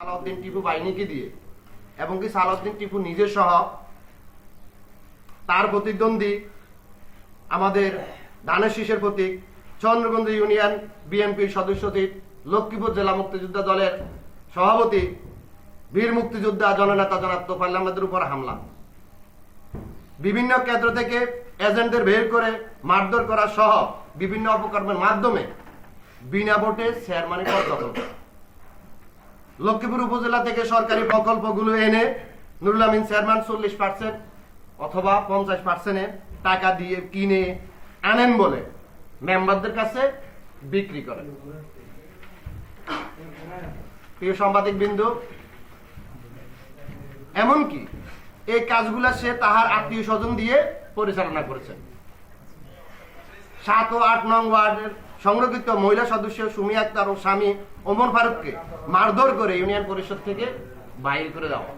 সালাউদ্দিন টিপু বাহিনীকে দিয়ে, এবং কি সালাউদ্দিন টিপু নিজে সহ তার প্রতিদ্বন্দ্বী আমাদের ধানের শীষের প্রতীক চন্দ্রগঞ্জ ইউনিয়ন বিএনপির সদস্যদের লক্ষ্মীপুর জেলা মুক্তিযোদ্ধা দলের সভাপতি বীর মুক্তিযোদ্ধা জননেতা জনাব তোফাইল আহমেদের উপর হামলা বিভিন্ন কেন্দ্র থেকে এজেন্টদের বের করে মারধর করা সহ বিভিন্ন অপকর্মের মাধ্যমে বিনা ভোটে চেয়ারম্যানের পদ দখল করে। লক্ষ্মীপুর উপজেলা থেকে সরকারি প্রকল্পগুলো এনে নুরুল আমিন চেয়ারম্যান চল্লিশ পার্সেন্ট অথবা পঞ্চাশ পার্সেন্টে টাকা দিয়ে কিনে আনেন বলে মেম্বারদের কাছে বিক্রি করেন। প্রিয় সাংবাদিক বিন্দু এমনকি এই কাজগুলা সে তাহার আত্মীয় স্বজন দিয়ে পরিচালনা করেছেন। সাত ও আট নং ওয়ার্ডের সংরক্ষিত মহিলা সদস্য সুমি আক্তার ও স্বামী ওমর ফারুককে মারধর করে ইউনিয়ন পরিষদ থেকে বাইর করে দেওয়া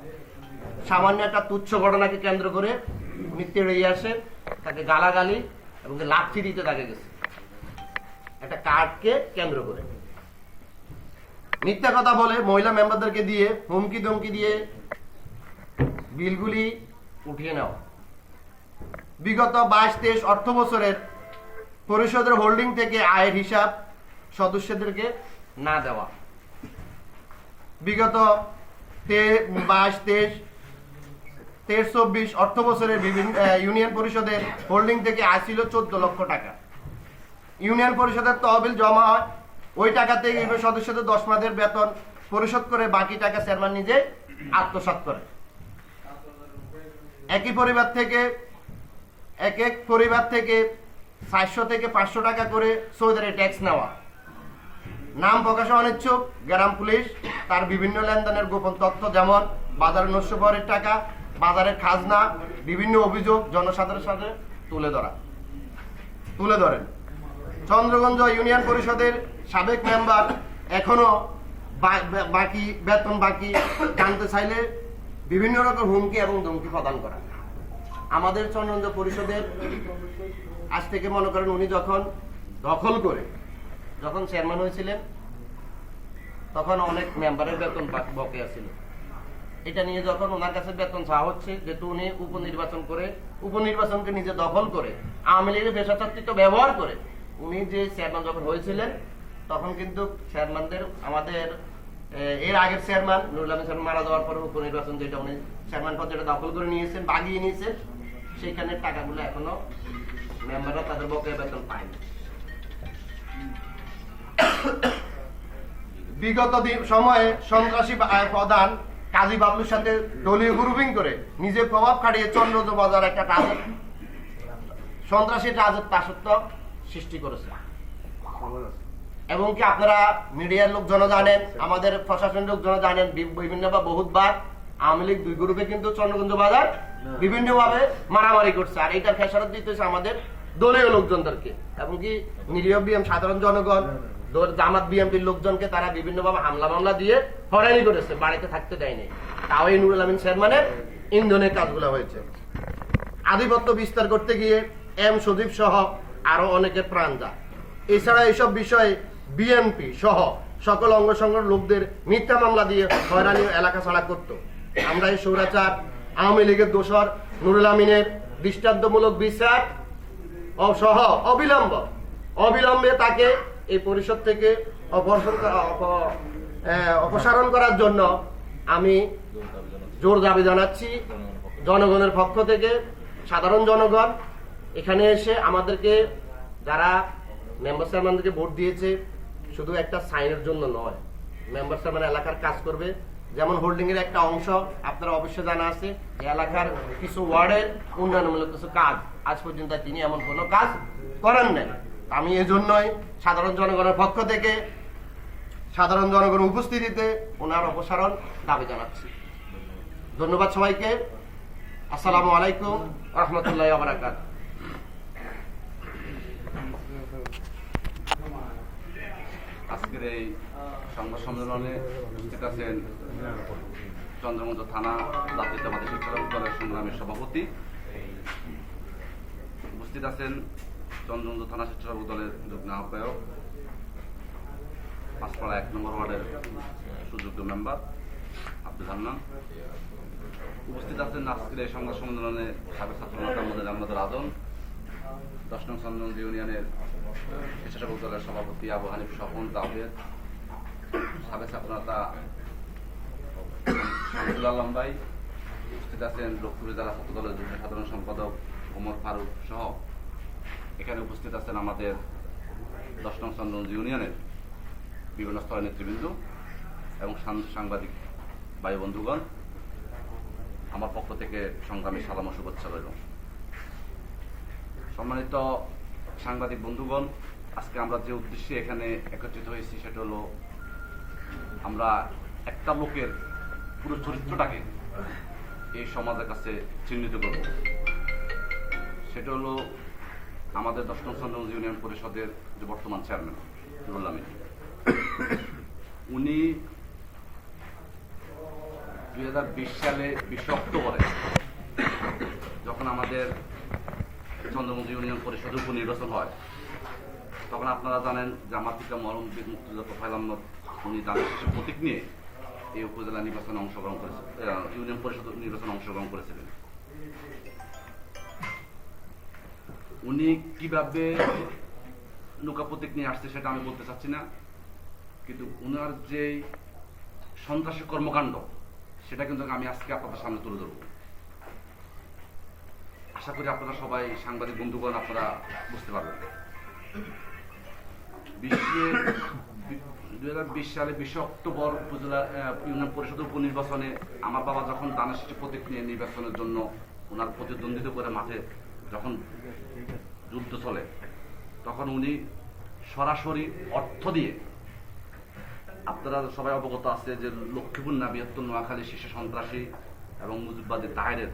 সামান্য একটা তুচ্ছ ঘটনাকে কেন্দ্র করে মিথ্যে রয়ে আসে, তাকে গালাগালি এবং লাথি দিতে তাকে গেছে। একটা কার্ডকে কেন্দ্র করে। মিথ্যা কথা বলে মহিলা মেম্বারদেরকে দিয়ে হুমকি ধমকি দিয়ে বিলগুলি উঠিয়ে নেওয়া। বিগত বাইশ, তেইশ অর্থ বছরের পরিষদের হোল্ডিং থেকে আয়ের হিসাব সদস্যদেরকে না দেওয়া। বিগত বাইশ, তেইশ তেইশ, চব্বিশ অর্থ বছরের বিভিন্ন ইউনিয়ন পরিষদের হোল্ডিং থেকে আয় ছিল চোদ্দ লক্ষ টাকা। ইউনিয়ন পরিষদের তহবিল জমা হয়, ওই টাকা থেকে সদস্যদের দশ মাসের বেতন পরিশোধ করে বাকি টাকা চেয়ারম্যান নিজে আত্মসাৎ করে। একই পরিবার থেকে, এক এক পরিবার থেকে চারশো থেকে পাঁচশো টাকা করে সৌদারে ট্যাক্স নেওয়া। নাম প্রকাশে অনিচ্ছুক, গ্রাম পুলিশ, তার বিভিন্ন লেনদেনের গোপন তথ্য যেমন বাজারে নস্যপরের টাকা, বাজারের খাজনা, বিভিন্ন অভিযোগ জনসাধারণের সাথে তুলে ধরা। তুলে ধরেন। চন্দ্রগঞ্জ ইউনিয়ন পরিষদের সাবেক মেম্বার এখনও বাকি, বেতন বাকি জানতে চাইলে বিভিন্ন রকম হুমকি এবং ধমকি প্রদান করা আমাদের চন্দ্রগঞ্জ পরিষদের আজ থেকে মনে করেন উনি যখন দখল করে, যখন চেয়ারম্যান হয়েছিলেন, তখন অনেক মেম্বারের বেতন বাকি- বকেয়া ছিল। এটা নিয়ে যখন ওনার কাছে বেতন চাওয়া হচ্ছে, যেহেতু উনি উপনির্বাচন করে, উপনির্বাচনকে নিজে দখল করে, আওয়ামী লীগের পেশাচাত্রিত্ব ব্যবহার করে, উনি যে চেয়ারম্যান যখন হয়েছিলেন, তখন কিন্তু চেয়ারম্যানদের, আমাদের এর আগের চেয়ারম্যান, নুরুল চেয়ারম্যান মারা যাওয়ার পরে উপনির্বাচন যেটা উনি চেয়ারম্যান পদ যেটা দখল করে নিয়েছেন, বাগিয়ে নিয়েছেন সেখানে টাকাগুলো এখনও মেম্বাররা তাদের বকেয়া বেতন পায়নি বিগত সময়ে সন্ত্রাসী প্রধান কাজী বাবলুর সাথে দলীয় গ্রুপিং করে নিজে প্রভাব খাটিয়ে চন্দ্রজ বাজার একটা রাজত্ব সন্ত্রাসী রাজত্ব আসত্ব সৃষ্টি করেছে। এবং কি আপনারা মিডিয়ার লোকজন জানেন আমাদের প্রশাসনের লোকজন জানেন বিভিন্ন বা বহুতবার আওয়ামী লীগ দুই গ্রুপে কিন্তু চন্দ্রগঞ্জ বাজার বিভিন্ন ভাবে মারামারি করছে। আর এইটার খেসারত দিতেছে আমাদের দলীয় লোকজনদেরকে। এবং কি, নিরীহ বিএম সাধারণ জনগণ জামাত বিএমপির লোকজনকে তারা বিভিন্ন ভাবে হামলা মামলা দিয়ে হয়রানি করেছে, বাড়িতে থাকতে দেয়নি। তাও এই নুরুল আমিন চেয়ারম্যানের ইন্ধনের কাজগুলো হয়েছে। আধিপত্য বিস্তার করতে গিয়ে এম সজীব সহ আরও অনেকের প্রাণ যায়। এছাড়া এইসব বিষয়ে বিএনপি সহ সকল অঙ্গ সংগঠন লোকদের মিথ্যা মামলা দিয়ে হয়রানি এলাকা ছাড়া করত। আমরা এই সৌরাচার আওয়ামী লীগের দোসর নুরুল আমিনের দৃষ্টান্তমূলক বিচার ও সহ অবিলম্ব। অবিলম্বে তাকে এই পরিষদ থেকে অপসারণ অপসারণ করার জন্য আমি জোর দাবি জানাচ্ছি জনগণের পক্ষ থেকে। সাধারণ জনগণ, এখানে এসে আমাদেরকে যারা মেম্বার চেয়ারম্যানদেরকে ভোট দিয়েছে, শুধু একটা সাইনের জন্য নয়, মেম্বার চেয়ারম্যান এলাকার কাজ করবে। যেমন হোল্ডিং এর একটা অংশ আপনারা অবশ্যই জানা আছে এলাকার কিছু ওয়ার্ডের উন্নয়নমূলক কিছু কাজ। আজ পর্যন্ত তিনি এমন কোনো কাজ করেন নাই। আমি এজন্যই সাধারণ জনগণের পক্ষ থেকে, সাধারণ জনগণের উপস্থিতিতে ওনার অপসারণ দাবি জানাচ্ছি। ধন্যবাদ সবাইকে। আসসালামু আলাইকুম, রহমতুল্লাহ বারাকাত আজকের এই সংবাদ সম্মেলনে উপস্থিত আছেন চন্দ্রমঞ্চ থানা জাতীয়তাবাদী দলের সংগ্রামের সভাপতি। উপস্থিত আছেন চন্দ্রমন্ত থানা স্বেচ্ছাসেবক দলের যুগ্ম আহ্বায়ক, পাঁচপাড়া এক নম্বর ওয়ার্ডের সুযোগ্য মেম্বার আব্দুল হান্নান। উপস্থিত আছেন আজকের এই সংবাদ সম্মেলনে সাবেক ছাত্র নেতা মোদের আহমদ রাজন দশ নং চন্দ্রনন্দ ইউনিয়নের স্বেচ্ছাসেবক দলের সভাপতি আবু হানিফ স্বপন জাভেদ সাবেক ছাত্র নেতা শামসুল আলম ভাই, উপস্থিত আছেন লক্ষ্মীপুর জেলা ছাত্র দলের যুগ্ম সাধারণ সম্পাদক ওমর ফারুক সহ। এখানে উপস্থিত আছেন আমাদের দশ নং চন্দ্রনন্দ ইউনিয়নের বিভিন্ন স্তরের নেতৃবৃন্দ এবং সাংবাদিক ভাই বন্ধুগণ, আমার পক্ষ থেকে সংগ্রামী সালাম ও শুভেচ্ছা রইল। সম্মানিত সাংবাদিক বন্ধুগণ, আজকে আমরা যে উদ্দেশ্যে এখানে একত্রিত হয়েছি সেটা হলো আমরা একটা লোকের পুরো চরিত্রটাকে এই সমাজের কাছে চিহ্নিত করব। সেটা হলো আমাদের দশম চন্দ্র ইউনিয়ন পরিষদের যে বর্তমান চেয়ারম্যান, নুরুল আমিন। উনি দুই হাজার বিশ সালে বিশে অক্টোবরে যখন আমাদের চন্দ্রমন্ত্রী ইউনিয়ন পরিষদ উপনির্বাচন হয়। তখন আপনারা জানেন যে আমার পিতা মরম মুক্তিযোদ্ধা আহমদ, উনি দানের প্রতীক নিয়ে এই উপজেলা নির্বাচনে অংশগ্রহণ করেছিলেন ইউনিয়ন পরিষদ নির্বাচনে অংশগ্রহণ করেছিলেন। উনি কীভাবে নৌকা প্রতীক নিয়ে আসছে সেটা আমি বলতে চাচ্ছি না, কিন্তু উনার যে সন্ত্রাসী কর্মকাণ্ড, সেটা কিন্তু আমি আজকে আপনাদের সামনে তুলে ধরব। আশা করি আপনারা সবাই সাংবাদিক বন্ধুগণ, আপনারা বুঝতে পারবেন। বিশ্বে দুই হাজার বিশ সালে বিশে অক্টোবর উপজেলা ইউনিয়ন পরিষদ উপনির্বাচনে আমার বাবা যখন দানের শেষে প্রতীক নিয়ে নির্বাচনের জন্য ওনার প্রতিদ্বন্দ্বিতা করে মাঠে যখন যুদ্ধ চলে, তখন উনি সরাসরি অর্থ দিয়ে, আপনারা সবাই অবগত আছে যে লক্ষ্মীপুর না বৃহত্তর নোয়াখালী শীর্ষ সন্ত্রাসী এবং মুজিববাদী তাহেরের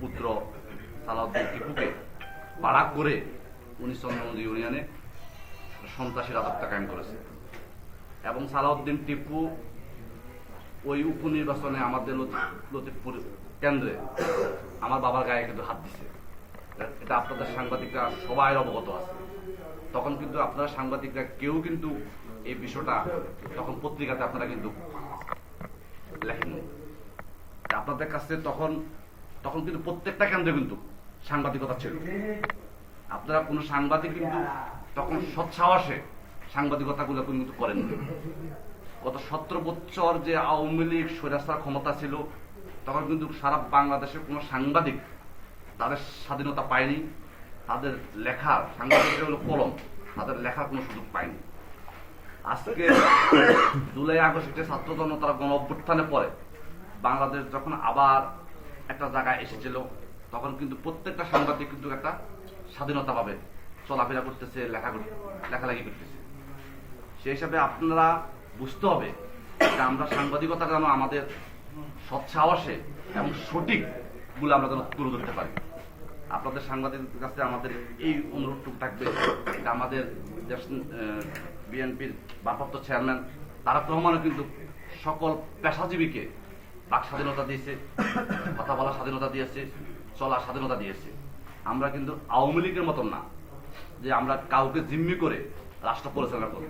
পুত্র সালাউদ্দিন টিপুকে পাড়া করে উনি চন্দ্রমন্দির ইউনিয়নে সন্ত্রাসী রাজত্ব কায়েম করেছে। এবং সালাউদ্দিন টিপু ওই উপনির্বাচনে আমাদের লতি- লতিফপুর কেন্দ্রে আমার বাবার গায়ে কিন্তু হাত দিছে। এটা আপনাদের সাংবাদিকরা সবাই অবগত আছে। তখন কিন্তু আপনারা সাংবাদিকরা কেউ কিন্তু এই বিষয়টা তখন পত্রিকাতে আপনারা কিন্তু লেখেননি। আপনাদের কাছে তখন তখন কিন্তু প্রত্যেকটা কেন্দ্রে কিন্তু সাংবাদিকতা ছিল। আপনারা কোনো সাংবাদিক কিন্তু তখন সৎসাহসে সাংবাদিকতাগুলো কিন্তু করেননি। গত সতেরো বছর যে আওয়ামী লীগ স্বৈরাচার ক্ষমতা ছিল, তখন কিন্তু সারা বাংলাদেশের কোনো সাংবাদিক তাদের স্বাধীনতা পায়নি, তাদের লেখার সাংবাদিকদের হলো কলম, তাদের লেখার কোনো সুযোগ পায়নি। আজকে জুলাই আগস্টে ছাত্র জনতার গণ অভ্যুত্থানের পরে বাংলাদেশ যখন আবার একটা জায়গায় এসেছিল তখন কিন্তু প্রত্যেকটা সাংবাদিক কিন্তু একটা স্বাধীনতা পাবে, চলাফেরা করতেছে, লেখা লেখালেখি করতেছে। সেই হিসাবে আপনারা বুঝতে হবে যে আমরা সাংবাদিকতা যেন আমাদের সৎসাহসে এবং সঠিকগুলো আমরা যেন তুলে ধরতে পারি। আপনাদের সাংবাদিকদের কাছে আমাদের এই অনুরোধটুকু থাকবে এটা আমাদের দেশ বিএনপির ভারপ্রাপ্ত চেয়ারম্যান তারাক রহমানও কিন্তু সকল পেশাজীবীকে বাক স্বাধীনতা দিয়েছে, কথা বলার স্বাধীনতা দিয়েছে চলার স্বাধীনতা দিয়েছে। আমরা কিন্তু আওয়ামী লীগের মতন না, যে আমরা কাউকে জিম্মি করে রাষ্ট্র পরিচালনা করব।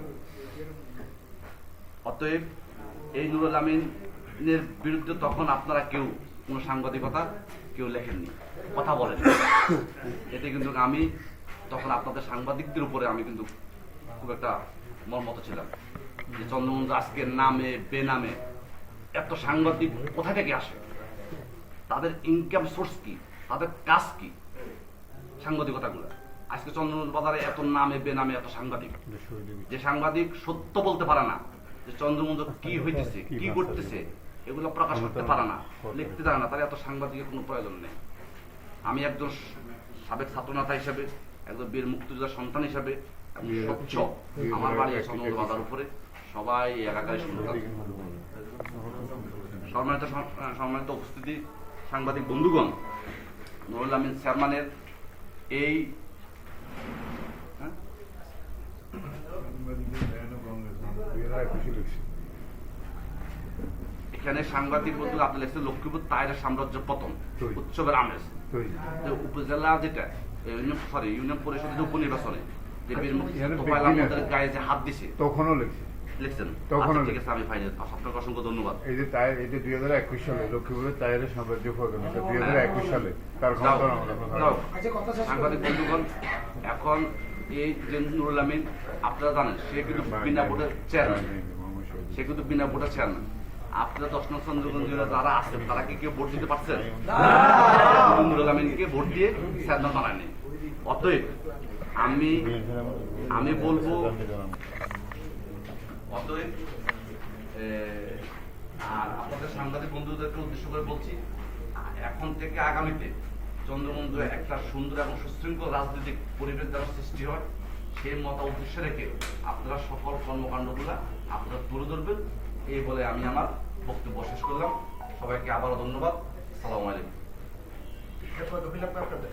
অতএব এই নুরুল আমিনের বিরুদ্ধে তখন আপনারা কেউ কোনো সাংবাদিকতা কেউ লেখেননি, কথা বলেন এতে কিন্তু আমি তখন আপনাদের সাংবাদিকদের উপরে আমি কিন্তু খুব একটা মর্মত ছিলাম। যে চন্দ্রমন্দ্র আজকে নামে, বেনামে এত সাংবাদিক কোথা থেকে আসে? তাদের ইনকাম সোর্স কি? তাদের কাজ কি? সাংবাদিকতাগুলো। আজকে চন্দ্রমন্দ্র বাজারে এত নামে বেনামে এত সাংবাদিক। যে সাংবাদিক সত্য বলতে পারে না যে চন্দ্রমন্দ্র কি হইতেছে কি করতেছে এগুলো প্রকাশ করতে পারে না লিখতে জানে না তার এত সাংবাদিকের কোনো প্রয়োজন নেই। আমি একজন সাবেক ছাত্রনেতা হিসেবে একজন বীর মুক্তিযোদ্ধার সন্তান হিসেবে স্বচ্ছ আমার বাড়ি চন্দ্রমন্দ্র বাজার উপরে সবাই এলাকায় সম্মানিত সম্মানিত উপস্থিতি সাংবাদিক বন্ধুগণ নুরুল আমিন চেয়ারম্যানের এই হ্যাঁ? এখানে সাংবাদিক বলতে লক্ষ্মীপুর তাইরের সাম্রাজ্য পতন উৎসবের আমেজ উপজেলা যেটা সরি ইউনিয়ন পরিষদের উপনির্বাচনে যে বীর। গায়ে যে হাত দিছে তখনও লেখছে লিখছেন। তখনও আচ্ছা, আমি আপনাকে অসংখ্য ধন্যবাদ। এই যে তাই এই যে দুই হাজার একুশ সালে লক্ষ্মীপুরের সাম্রাজ্য দুই হাজার একুশ সালে। তার যাও। সাংবাদিক বন্ধুগণ এখন এই যে নুরুল আমিন আপনারা জানেন সে কিন্তু বিনা ভোটের চেয়ারম্যান সে কিন্তু বিনা ভোটের চেয়ারম্যান আপনারা দশ নং চন্দ্রগঞ্জের যারা আছেন তারা কি কেউ ভোট দিতে পারছেন? নুরুল আমিনকে ভোট দিয়ে চেয়ারম্যান বানায়নি। অতএব আমি আমি বলব অতএব আর আপনাদের সাংবাদিক বন্ধুদেরকে উদ্দেশ্য করে বলছি এখন থেকে আগামীতে চন্দ্রমন্দ্র একটা সুন্দর এবং সুশৃঙ্খল রাজনৈতিক পরিবেশ দ্বারা সৃষ্টি হয় সেই মতা উদ্দেশ্য রেখে আপনারা সকল কর্মকাণ্ডগুলা আপনারা তুলে ধরবেন। এই বলে আমি আমার বক্তব্য শেষ করলাম। সবাইকে আবারও ধন্যবাদ। সালাম আলাইকুম। আপনাদের।